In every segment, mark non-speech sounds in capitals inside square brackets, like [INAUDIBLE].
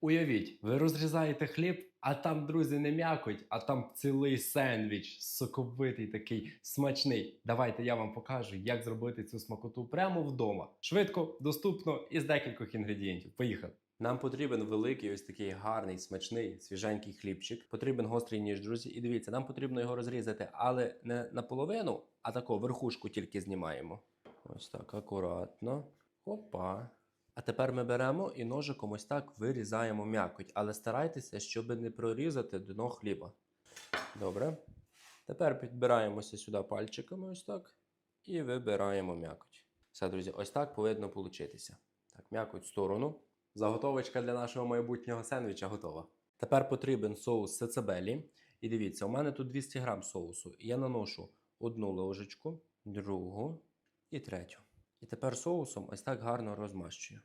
Уявіть, ви розрізаєте хліб, а там, друзі, не м'якоть, а там цілий сендвіч, соковитий такий смачний. Давайте я вам покажу, як зробити цю смакоту прямо вдома. Швидко, доступно і з декількох інгредієнтів. Поїхали. Нам потрібен великий, ось такий гарний, смачний, свіженький хлібчик. Потрібен гострий ніж, друзі. І дивіться, нам потрібно його розрізати, але не наполовину, а тако верхушку тільки знімаємо. Ось так, акуратно. Опа. А тепер ми беремо і ножиком ось так вирізаємо м'якоть, але старайтеся, щоб не прорізати дно хліба. Добре. Тепер підбираємося сюди пальчиками, ось так, і вибираємо м'якоть. Все, друзі, ось так повинно получитися. Так, м'якоть в сторону. Заготовочка для нашого майбутнього сендвіча готова. Тепер потрібен соус сецебелі. І дивіться, у мене тут 200 грам соусу. Я наношу одну ложечку, другу і третю. І тепер соусом ось так гарно розмащую.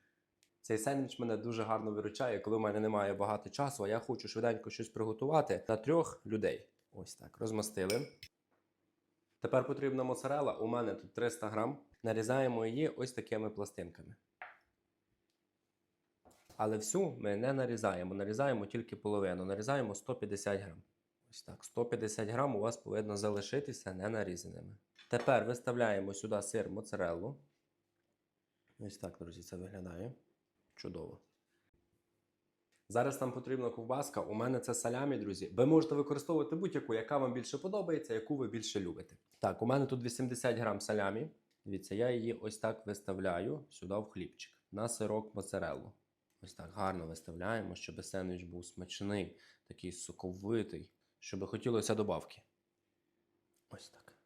Цей сендвіч мене дуже гарно виручає, коли в мене немає багато часу, а я хочу швиденько щось приготувати на трьох людей. Ось так, розмастили. Тепер потрібна моцарела. У мене тут 300 грам. Нарізаємо її ось такими пластинками. Але всю ми не нарізаємо, нарізаємо тільки половину. Нарізаємо 150 грам. Ось так, 150 грам у вас повинно залишитися не нарізаними. Тепер виставляємо сюди сир моцареллу. Ось так, друзі, це виглядає. Чудово. Зараз нам потрібна ковбаска. У мене це салямі, друзі. Ви можете використовувати будь-яку, яка вам більше подобається, яку ви більше любите. Так, у мене тут 80 грам салямі. Дивіться, я її ось так виставляю сюди в хлібчик на сирок моцареллу. Ось так гарно виставляємо, щоб сендвіч був смачний, такий соковитий, щоб хотілося добавки. Ось так.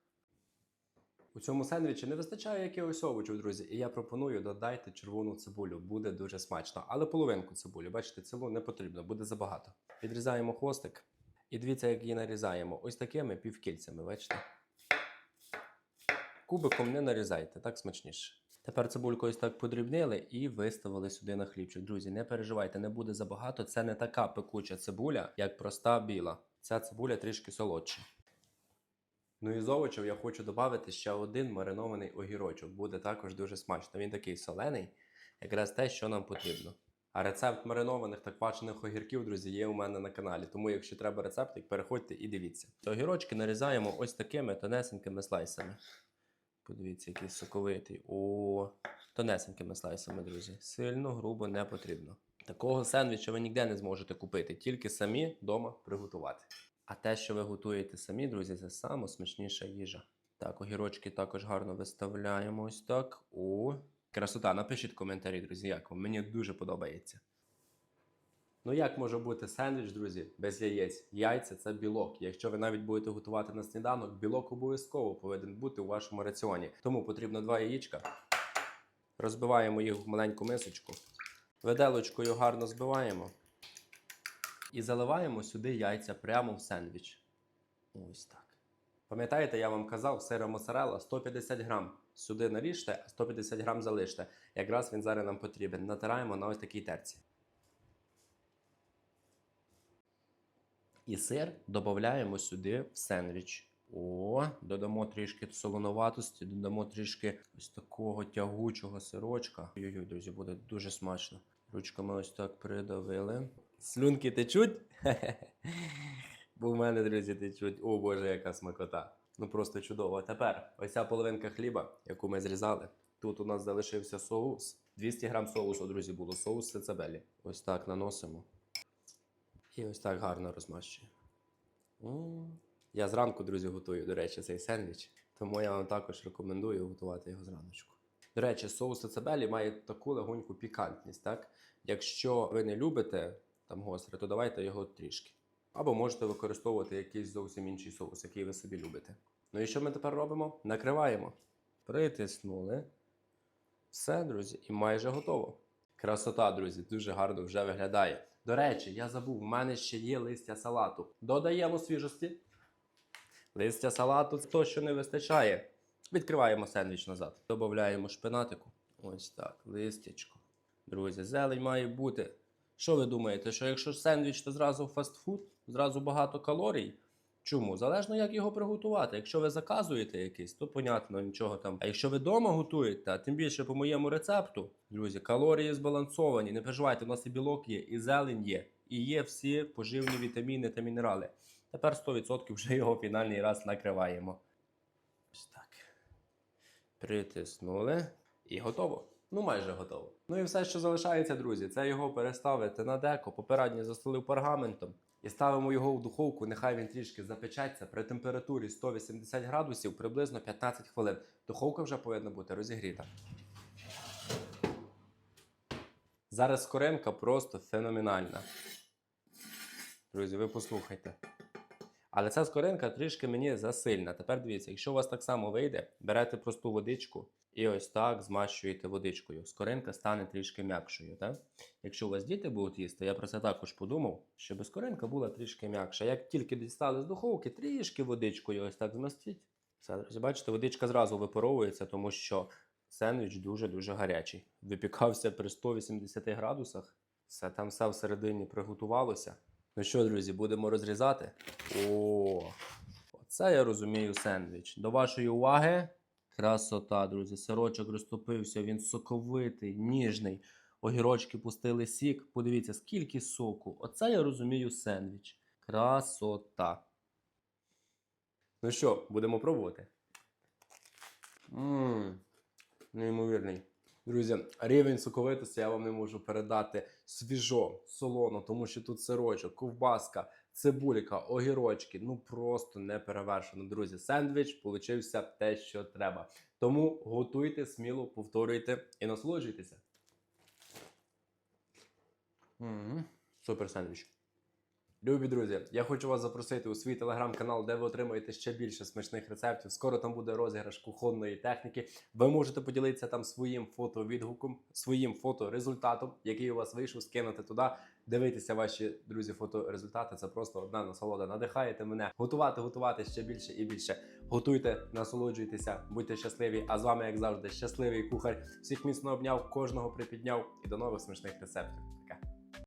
У цьому сендвічі не вистачає якихось овочів, друзі, і я пропоную додайте червону цибулю. Буде дуже смачно. Але половинку цибулі, бачите, цілу не потрібно, буде забагато. Відрізаємо хвостик. І дивіться, як її нарізаємо. Ось такими півкільцями, бачите? Кубиком не нарізайте, так смачніше. Тепер цибульку ось так подрібнили і виставили сюди на хлібчик. Друзі, не переживайте, не буде забагато. Це не така пекуча цибуля, як проста біла. Ця цибуля трішки солодша. Ну і з овочів я хочу додати ще один маринований огірочок. Буде також дуже смачно. Він такий солений, якраз те, що нам потрібно. А рецепт маринованих та квашених огірків, друзі, є у мене на каналі. Тому, якщо треба рецептик, переходьте і дивіться. Огірочки нарізаємо ось такими тонесенькими слайсами. Подивіться, який соковитий. О, тонесенькими слайсами, друзі. Сильно, грубо не потрібно. Такого сендвіча ви ніде не зможете купити, тільки самі вдома приготувати. А те, що ви готуєте самі, друзі, це саме смачніша їжа. Так, огірочки також гарно виставляємо ось так. О, красота. Напишіть коментарі, друзі, як вам. Мені дуже подобається. Ну, як може бути сендвіч, друзі, без яєць? Яйця це білок. Якщо ви навіть будете готувати на сніданок, білок обов'язково повинен бути у вашому раціоні. Тому потрібно два яєчка. Розбиваємо їх в маленьку мисочку. Виделочкою гарно збиваємо. І заливаємо сюди яйця прямо в сендвіч. Ось так. Пам'ятаєте, я вам казав, сира моцарелла 150 грам. Сюди наріжте, а 150 грам залиште. Якраз він зараз нам потрібен. Натираємо на ось такій терці. І сир додаємо сюди в сендвіч. О, додамо трішки солоноватості, додамо трішки ось такого тягучого сирочка. Ой-ой, друзі, буде дуже смачно. Ручками ось так придавили. Слюнки течуть? [LAUGHS] Бо в мене, друзі, течуть. О Боже, яка смакота. Ну просто чудово. Тепер ось ця половинка хліба, яку ми зрізали. Тут у нас залишився соус. 200 грам соусу, друзі, було соус сецебелі. Ось так наносимо. І ось так гарно розмащую. М. Я зранку, друзі, готую, до речі, цей сендвіч. Тому я вам також рекомендую готувати його зраночку. До речі, соус сацебелі має таку легоньку пікантність, так? Якщо ви не любите там гостре, то давайте його трішки. Або можете використовувати якийсь зовсім інший соус, який ви собі любите. Ну і що ми тепер робимо? Накриваємо. Притиснули. Все, друзі, і майже готово. Красота, друзі, дуже гарно вже виглядає. До речі, я забув, в мене ще є листя салату. Додаємо свіжості. Листя салату то, що не вистачає. Відкриваємо сендвіч назад. Додаємо шпинатику. Ось так, листячко. Друзі, зелень має бути. Що ви думаєте, що якщо сендвіч, то зразу фастфуд, зразу багато калорій? Чому? Залежно, як його приготувати. Якщо ви заказуєте якийсь, то понятно, нічого там. А якщо ви вдома готуєте, а тим більше по моєму рецепту, друзі, калорії збалансовані. Не переживайте, у нас і білок є, і зелень є, і є всі поживні вітаміни та мінерали. Тепер 100% вже його фінальний раз накриваємо. Ось так. Притиснули і готово. Ну, майже готово. Ну і все, що залишається, друзі, це його переставити на деко. Попередньо застелив пергаментом і ставимо його в духовку. Нехай він трішки запечеться при температурі 180 градусів приблизно 15 хвилин. Духовка вже повинна бути розігріта. Зараз скоринка просто феноменальна. Друзі, ви послухайте. Але ця скоринка трішки мені засильна. Тепер дивіться, якщо у вас так само вийде, берете просту водичку і ось так змащуєте водичкою. Скоринка стане трішки м'якшою. Так? Якщо у вас діти будуть їсти, я про це також подумав, щоб скоринка була трішки м'якша. Як тільки дістали з духовки, трішки водичкою ось так змастіть. Все, бачите, водичка зразу випаровується, тому що сендвіч дуже-дуже гарячий. Випікався при 180 градусах. Все там все всередині приготувалося. Ну що, друзі, будемо розрізати. О, оце я розумію сендвіч. До вашої уваги. Красота, друзі. Сирочок розтопився, він соковитий, ніжний. Огірочки пустили сік. Подивіться, скільки соку. Оце я розумію сендвіч. Красота. Ну що, будемо пробувати. Ммм, неймовірний. Друзі, рівень соковитості я вам не можу передати свіжо, солоно, тому що тут сирочок, ковбаска, цибулька, огірочки. Ну просто не перевершено. Друзі, сендвіч получився те, що треба. Тому готуйте сміло, повторюйте і насолоджуйтеся. Супер сендвіч. Любі друзі, я хочу вас запросити у свій телеграм-канал, де ви отримаєте ще більше смачних рецептів. Скоро там буде розіграш кухонної техніки. Ви можете поділитися там своїм фото-відгуком, своїм фото-результатом, який у вас вийшов, скинути туди. Дивитися ваші друзі фоторезультати. Це просто одна насолода. Надихаєте мене готувати, готувати ще більше і більше. Готуйте, насолоджуйтеся, будьте щасливі. А з вами, як завжди, щасливий кухар. Всіх міцно обняв, кожного припідняв і до нових смачних рецептів.